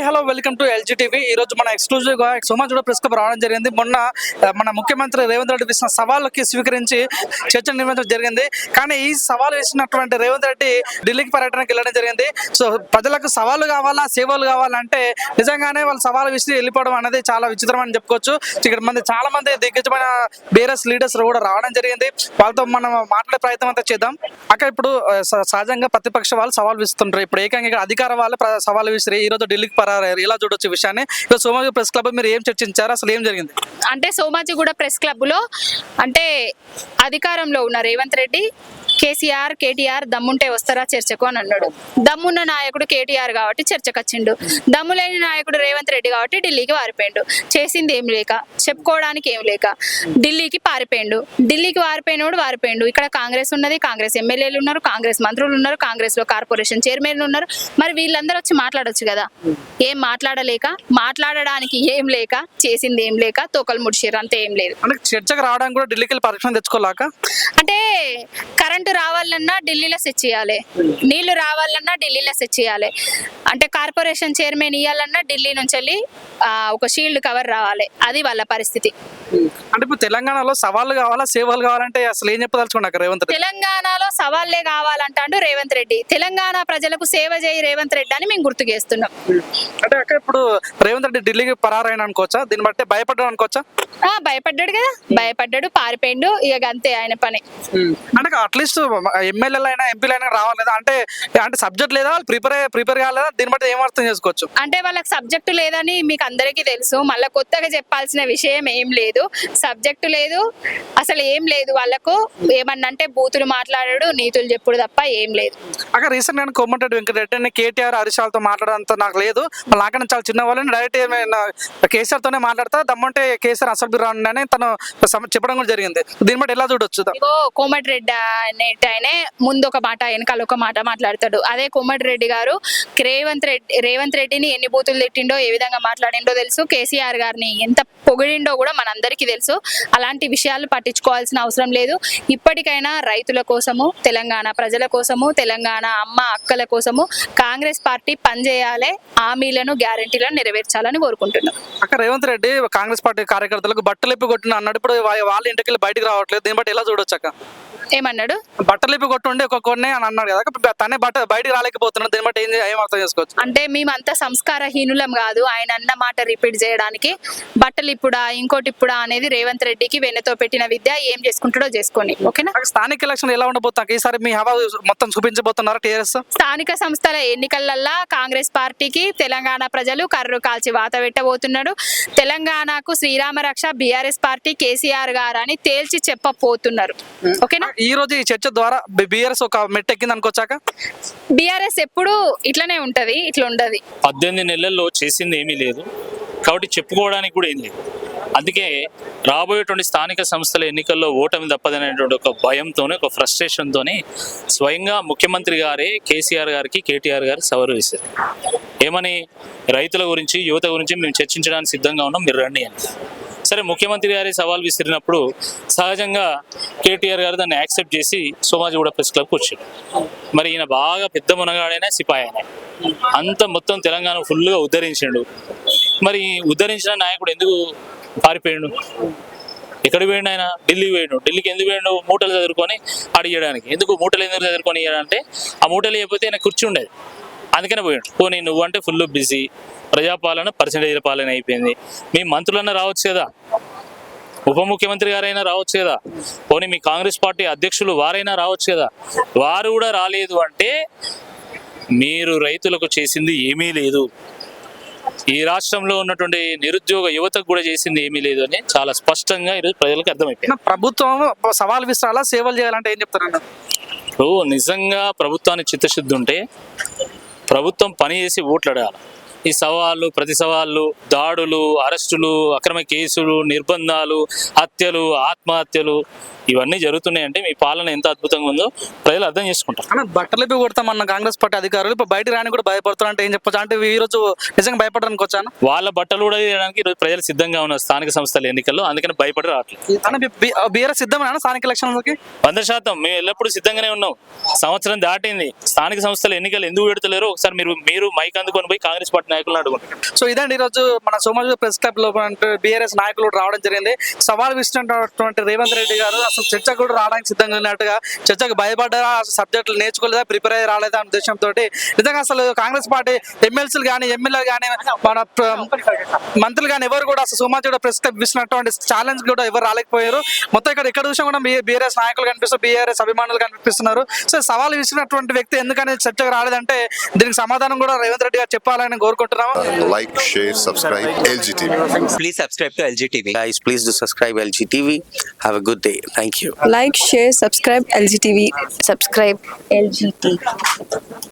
Hi hello welcome to LG TV. ఈ రోజు మన ఎక్స్క్లూజివ్గా సోమాజుడ ప్రెస్ క్లబ్ రావడం జరిగింది. మొన్న మన ముఖ్యమంత్రి రేవంత్ రెడ్డి విసిన సవాళ్ళకి స్వీకరించి చర్చ నిర్వహించడం జరిగింది. కానీ ఈ సవాలు వేసినటువంటి రేవంత్ రెడ్డి ఢిల్లీకి పర్యటనకి వెళ్ళడం జరిగింది. సో ప్రజలకు సవాళ్ళు కావాలా సేవలు కావాలంటే నిజంగానే వాళ్ళు సవాలు విసిరి వెళ్ళిపోవడం అనేది చాలా విచిత్రం అని చెప్పుకోవచ్చు. ఇక్కడ మంది చాలా మంది దిగ్గజమైన బీఆర్ఎస్ లీడర్స్ కూడా రావడం జరిగింది. వాళ్ళతో మనం మాట్లాడే ప్రయత్నం అంతా చేద్దాం. అక్కడ ఇప్పుడు స- సహజంగా ప్రతిపక్ష వాళ్ళు సవాల్ విస్తుంటారు. ఇప్పుడు ఏకంగా ఇక్కడ అధికార వాళ్ళు సవాల్ విసిరి ఈ రోజు ఢిల్లీకి పరారయ్యారు ఇలా చూడొచ్చు విషయాన్ని. ఇప్పుడు సోమాజి ప్రెస్ క్లబ్ మీరు ఏం చర్చించారు? అసలు ఏం జరిగింది? అంటే సోమాజిగూడ ప్రెస్ క్లబ్లో అంటే అధికారంలో ఉన్న రేవంత్ రెడ్డి కేసీఆర్ కేటీఆర్ దమ్ముంటే వస్తారా చర్చకు అని అన్నాడు. దమ్మున్న నాయకుడు కేటీఆర్ కాబట్టి చర్చకు వచ్చిండు దమ్ము లేని నాయకుడు రేవంత్ రెడ్డి కాబట్టి ఢిల్లీకి పారిపోయిండు చేసింది ఏం లేక చెప్పుకోవడానికి ఏం లేక ఢిల్లీకి పారిపోయిండు. ఢిల్లీకి వారిపోయినోడు వారిపోయిండు. ఇక్కడ కాంగ్రెస్ ఉన్నది కాంగ్రెస్ ఎమ్మెల్యేలు ఉన్నారు కాంగ్రెస్ మంత్రులు ఉన్నారు కాంగ్రెస్లో కార్పొరేషన్ చైర్మన్లు ఉన్నారు. మరి వీళ్ళందరూ వచ్చి మాట్లాడొచ్చు కదా. ఏం మాట్లాడలేక మాట్లాడడానికి ఏం లేక చేసింది ఏం లేక తోకలు ముడిచారు అంతే ఏం లేదు. చర్చకు రావడానికి కూడా ఢిల్లీకి పరీక్ష తెచ్చుకోలేక? అంటే కరెంటు రావాలన్నా ఢిల్లీలో సెట్ చేయాలి. నీళ్ళు రావాలన్నా ఢిల్లీలో సెట్ చేయాలి. అంటే కార్పొరేషన్ చైర్మన్ ఇవ్వాలన్నా ఢిల్లీ నుంచి వెళ్ళి ఒక షీల్డ్ కవర్ రావాలి. అది వాళ్ళ పరిస్థితి. అంటే ఇప్పుడు తెలంగాణలో సవాళ్ళు కావాలా సేవలు కావాలంటే అసలు ఏం చెప్పదలుచుకున్నాక రేవంత్ రెడ్డి? తెలంగాణలో సవాళ్ళే కావాలంటాడు రేవంత్ రెడ్డి. తెలంగాణ ప్రజలకు సేవ చేయి రేవంత్ రెడ్డి అని మేము గుర్తు చేస్తున్నాం. అంటే అక్కడ ఇప్పుడు రేవంత్ రెడ్డి ఢిల్లీకి పరారైన అనుకోవచ్చా? దీన్ని బట్టి భయపడ్డాడు అనుకోవచ్చా? ఆ, భయపడ్డాడు కదా. భయపడ్డాడు పారిపోయిండు ఇక అంతే ఆయన పని. అంటే అట్లీస్ట్ ఎమ్మెల్యేలు అయినా ఎంపీలు అయినా రావాలి కదా. అంటే అంటే సబ్జెక్ట్ లేదా? వాళ్ళు ప్రిపేర్ ప్రిపేర్ కాలేదా? దీన్ని బట్టి ఏం అర్థం చేసుకోవచ్చు? అంటే వాళ్ళకి సబ్జెక్టు లేదని మీకు అందరికీ తెలుసు. మళ్ళీ కొత్తగా చెప్పాల్సిన విషయం ఏం లేదు. సబ్జెక్టు లేదు అసలు ఏం లేదు వాళ్ళకు. ఏమన్నా అంటే బూతులు మాట్లాడాడు నీతులు చెప్పుడు తప్ప ఏం లేదు. అక్కడ రీసెంట్గా కోమటిరెడ్డి వెంకటరెడ్డి కేటీఆర్ హరీషాలతో మాట్లాడంత నాకు లేదు. నాకన్నా చాలా చిన్న వాళ్ళని డైరెక్ట్ కేసీఆర్ తోనే మాట్లాడతా దమ్మంటే కేసీఆర్ అసలు అని తను చెప్పడం కూడా జరిగింది. దీన్ని బట్టి ఎలా చూడొచ్చు కోమటిరెడ్డి అనేటి ఆయనే ముందు ఒక మాట వెనకాల ఒక మాట మాట్లాడతాడు. అదే కోమటిరెడ్డి గారు రేవంత్ రెడ్డి రేవంత్ రెడ్డిని ఎన్ని బూతులు తిట్టిండో ఏ విధంగా మాట్లాడిండో తెలుసు. కేసీఆర్ గారిని ఎంత పొగిడిండో కూడా మనందరికీ తెలుసు. అలాంటి విషయాలు పట్టించుకోవాల్సిన అవసరం లేదు. ఇప్పటికైనా రైతుల కోసము తెలంగాణ ప్రజల కోసము తెలంగాణ అమ్మ అక్కల కోసము కాంగ్రెస్ పార్టీ పనిచేయాలి హామీలను గ్యారంటీలను నెరవేర్చాలని కోరుకుంటున్నాం. అక్కడ రేవంత్ రెడ్డి కాంగ్రెస్ పార్టీ కార్యకర్తలకు బట్టలు ఇప్పి కొట్టిన వాళ్ళ ఇంటికి వెళ్ళి రావట్లేదు. దీన్ని బట్టి ఎలా చూడొచ్చు అక్క? ఏమన్నాడు? బట్టలు ఇప్పి కొట్టుండి ఒక్కొక్కరిని అని అన్నాడు కదా. తనే బట్ట బయటికి రాలేకపోతున్నాడు. దీన్ని బట్టి ఏం ఏం అర్థం చేసుకోవచ్చు? అంటే మేమంతా సంస్కారహీనులం కాదు. ఆయన అన్న మాట రిపీట్ చేయడానికి బట్టలు ఇప్పుడా ఇంకోటి ఇప్పుడా అనేది రేవంత్ రెడ్డికి వెన్నతో పెట్టిన విద్య ఏం చేసుకుంటాడో చేసుకొని ఓకేనా? స్థానిక ఎలక్షన్ ఎలా ఉండబోతాం ఈసారి మీ హవా మొత్తం చూపించబోతున్నారా టీఆర్ఎస్? స్థానిక సంస్థల ఎన్నికలల్లా కాంగ్రెస్ పార్టీకి తెలంగాణ ప్రజలు కర్రు కాల్చి వాత పెట్టబోతున్నాడు. తెలంగాణకు శ్రీరామ రక్ష బీఆర్ఎస్ పార్టీ కేసీఆర్ గారు అని తేల్చి చెప్పబోతున్నారు. ఓకేనా? ఈ రోజు ఈ చర్చ ద్వారా బీఆర్ఎస్ ఒక మెట్ ఎక్కింది అనుకోవచ్చాక బీఆర్ఎస్ ఎప్పుడు ఇట్లనే ఉంటది ఇట్లా ఉండదు. పద్దెనిమిది నెలల్లో చేసింది ఏమీ లేదు. కాబట్టి చెప్పుకోవడానికి కూడా ఏం లేదు. అందుకే రాబోయేటువంటి స్థానిక సంస్థల ఎన్నికల్లో ఓటమి తప్పదనేటువంటి ఒక భయంతోనే ఒక ఫ్రస్ట్రేషన్తోనే స్వయంగా ముఖ్యమంత్రి గారే కేసీఆర్ గారికి కేటీఆర్ గారు సవరు వేశారు ఏమని? రైతుల గురించి యువత గురించి మేము చర్చించడానికి సిద్ధంగా ఉన్నాం మీరు రండి అని. సరే ముఖ్యమంత్రి గారి సవాల్ విసిరినప్పుడు సహజంగా కేటీఆర్ గారు దాన్ని యాక్సెప్ట్ చేసి సోమాజిగూడ ప్రెస్ క్లబ్కి వచ్చాడు మరి ఈయన బాగా పెద్ద మునగాడైనా సిపాయి అంత మొత్తం తెలంగాణ ఫుల్గా ఉద్ధరించాడు. మరి ఉద్ధరించిన నాయకుడు ఎందుకు పారిపోయాడు? ఎక్కడ పోయిండు ఆయన? ఢిల్లీ పోయిండు. ఢిల్లీకి ఎందుకు పోయిండు? మూటలు చదువుకొని అడిగడానికి ఎందుకు మూటలు ఎందుకు చదువుకొని ఇవ్వాలంటే ఆ మూటలు లేకపోతే ఆయన కుర్చీ ఉండేది. అందుకనే పోయాడు. పోనీ నువ్వు అంటే ఫుల్ బిజీ ప్రజాపాలన పర్సంటేజ్ పాలన అయిపోయింది. మీ మంత్రులన్నా రావచ్చు కదా? ఉప ముఖ్యమంత్రి గారైనా రావచ్చు కదా? పోనీ మీ కాంగ్రెస్ పార్టీ అధ్యక్షులు వారైనా రావచ్చు కదా? వారు కూడా రాలేదు అంటే మీరు రైతులకు చేసింది ఏమీ లేదు. ఈ రాష్ట్రంలో ఉన్నటువంటి నిరుద్యోగ యువతకు కూడా చేసింది ఏమీ లేదు అని చాలా స్పష్టంగా ఈరోజు ప్రజలకు అర్థమైపోయింది. ప్రభుత్వం సవాల్ విసిరాలా సేవలు చేయాలంటే ఏం చెప్తారన్న ఇప్పుడు నిజంగా ప్రభుత్వానికి చిత్తశుద్ధి ఉంటే ప్రభుత్వం పని చేసి ఓట్లు అడగాలి. ఈ సవాళ్ళు ప్రతి సవాళ్ళు దాడులు అరెస్టులు అక్రమ కేసులు నిర్బంధాలు హత్యలు ఆత్మహత్యలు ఇవన్నీ జరుగుతున్నాయంటే మీ పాలన ఎంత అద్భుతంగా ఉందో ప్రజలు అర్థం చేసుకుంటారు. అన్న బట్టలు ఇప్పి కొడతామన్న కాంగ్రెస్ పార్టీ అధికారులు ఇప్పుడు బయట రాని కూడా భయపడుతున్నారు అంటే ఏం చెప్పొచ్చు? అంటే ఈ రోజు నిజంగా భయపడడానికి వచ్చాను వాళ్ళ బట్టలు కూడా తీయడానికి ఈరోజు ప్రజలు సిద్ధంగా ఉన్నారు స్థానిక సంస్థల ఎన్నికల్లో అందుకని భయపడి రావట్లేదు. బీఆర్ఎస్ సిద్ధమేనా స్థానిక ఎలక్షన్లకి? వంద శాతం. మేము ఎల్లప్పుడూ సిద్ధంగానే ఉన్నాం. సంవత్సరం దాటింది. స్థానిక సంస్థల ఎన్నికలు ఎందుకు పెడతలేరో ఒకసారి మీరు మీరు మైక్ అందుకొని పోయి కాంగ్రెస్ పార్టీ నాయకులను అడుగుంటాం సో ఇదండి ఈరోజు మన సోమాజు ప్రెస్ క్లబ్లో బీఆర్ఎస్ నాయకులు కూడా రావడం జరిగింది. సవాల్ విసినటువంటి రేవంత్ రెడ్డి గారు అసలు చర్చ కూడా రావడానికి సిద్ధంగా ఉన్నట్టుగా చర్చకు భయపడ్డారా? అసలు సబ్జెక్టులు నేర్చుకోలేదా? ప్రిపేర్ అయ్యి రాలేదా అనే ఉద్దేశంతో నిజంగా అసలు కాంగ్రెస్ పార్టీ ఎమ్మెల్సీలు కానీ ఎమ్మెల్యేలు కానీ మన మంత్రులు కానీ ఎవరు కూడా అసలు సోమాజు ప్రెస్ క్లబ్ విసినటువంటి ఛాలెంజ్ కూడా ఎవరు రాలేకపోయారు. మొత్తం ఇక్కడ ఇక్కడ చూసినా కూడా బీఆర్ఎస్ నాయకులు కనిపిస్తారు బీఆర్ఎస్ అభిమానులు కనిపిస్తున్నారు. సో సవాల్ విసినటువంటి వ్యక్తి ఎందుకని చర్చకు రాలేదంటే దీనికి సమాధానం కూడా రేవంత్ రెడ్డి గారు చెప్పాలని Uh, like, share, subscribe. LG TV. Please subscribe to LG TV. Guys, please do subscribe LG TV. Have a good day. Thank you. Like, share, subscribe LG TV. Subscribe LG TV.